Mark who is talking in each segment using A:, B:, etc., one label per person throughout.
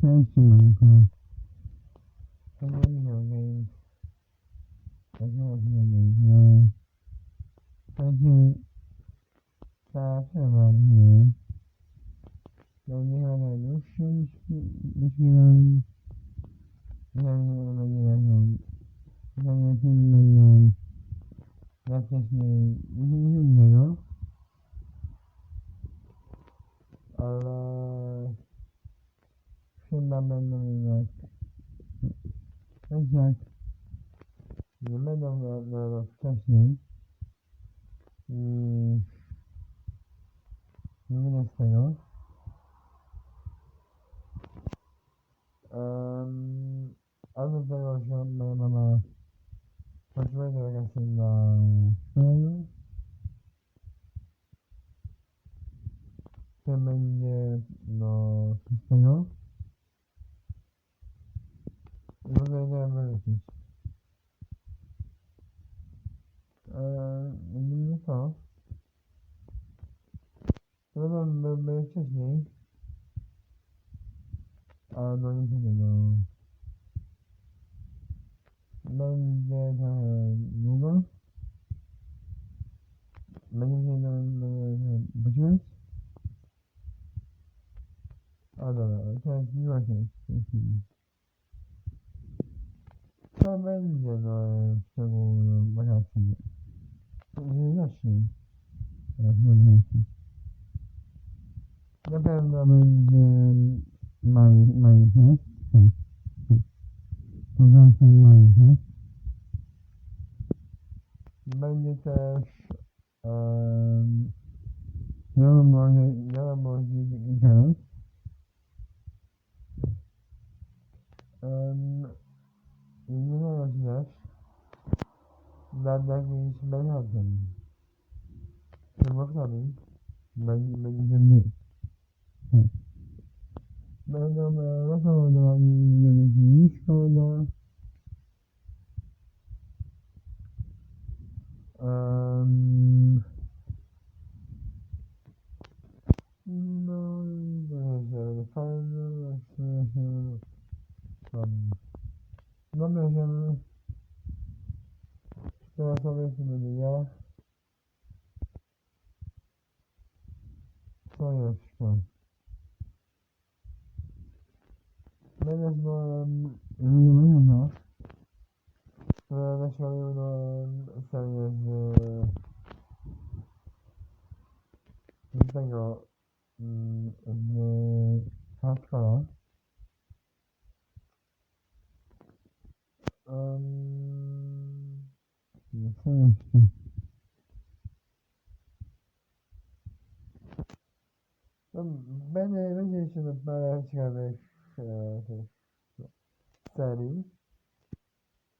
A: Cześć Manko. Pozdrawiamy. Pozdrawiamy. Będzie zawsze ładnie. Do mnie ona już się myślałem. Dla mnie ona nie leżą. Dla mnie film leżą. Dla mnie nic innego. Tak jak... Nie będą na, na rok wcześniej. I... Nie będę z tego. Um, a do tego, że moja mama potrzebuje do wakacje na szkołę. To będzie no szóstego. I Mm-hmm. wcześniej. A no nie wiem, no. Będzie trochę długo. Będzie mnie budziłeś? A dobra, to jest miłośnie. To będzie no w ciągu wakacji. Zacznie. Raz na Na pewno będzie Maj, Minecraft. Pogaszę Minecraft. Będzie też um, Yellowboard Internet. Um, nie wiem, czy też nad jakimś metodą. Czy można być? Będzie Merhaba, nasıl oldu abi? Yemek oldu. Um, Non mi sembra che la sapessi di vediamo. Poi è scritto. Apenas no... Nie mają nas. Nasiają no... serię z... z tego... z... Hardcore. Um... Co jeszcze? No, będzie, będzie jeszcze parę ciekawych serii.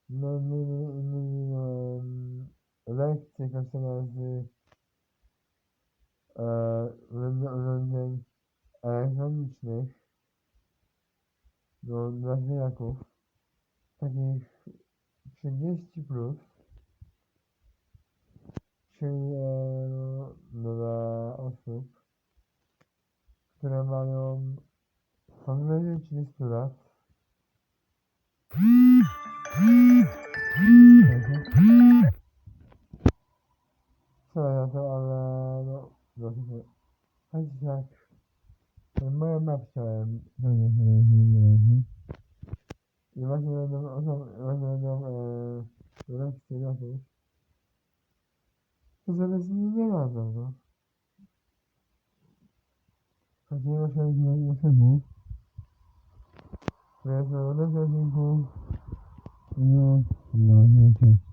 A: No, między innymi um, lekcje kosztowane z e, urządzeń elektronicznych. No, dla takich 30 plus, czyli e, no, dla osób, które mają powyżej 30 lat. Sorry za to, ale no, no, choć jak to nie. I właśnie będą, właśnie będą e, lekcje jakieś. To sobie z nimi nie radzą, no. Choć nie 嗯，我的，小辛苦。嗯，好的，小辛。